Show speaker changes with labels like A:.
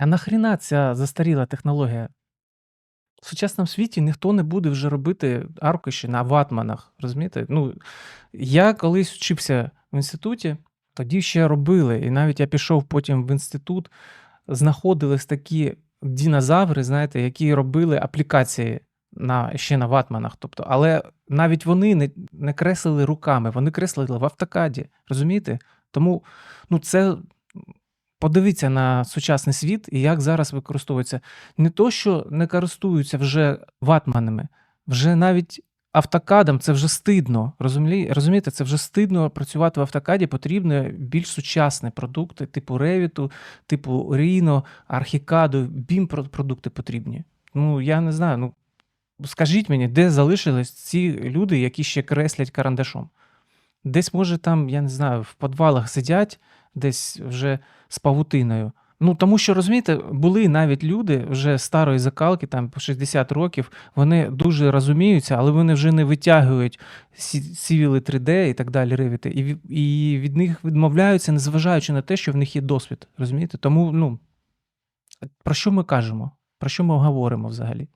A: А нахріна ця застаріла технологія? В сучасному світі ніхто не буде вже робити аркуші на ватманах. Розумієте? Ну, я колись вчився в інституті, тоді ще робили, і навіть я пішов потім в інститут, знаходились такі динозаври, знаєте, які робили аплікації на, ще на ватманах. Тобто, але навіть вони не, не креслили руками, вони креслили в автокаді. Розумієте? Тому ну, це подивіться на сучасний світ і як зараз використовується. Не то, що не користуються вже ватманами, вже навіть автокадом це вже стидно. Розумієте, це вже стидно працювати в автокаді, потрібні більш сучасні продукти, типу Revit, типу Archicad, BIM про- продукти потрібні. Ну, я не знаю. Ну, скажіть мені, де залишились ці люди, які ще креслять карандашом? Десь, може, там, я не знаю, в підвалах сидять, десь вже з павутиною. Ну, тому що, розумієте, були навіть люди вже старої закалки, там по 60 років, вони дуже розуміються, але вони вже не витягують сівіли 3D і так далі, ревіти, і, і від них відмовляються, незважаючи на те, що в них є досвід. Розумієте? Тому, ну, про що ми кажемо? Про що ми говоримо взагалі?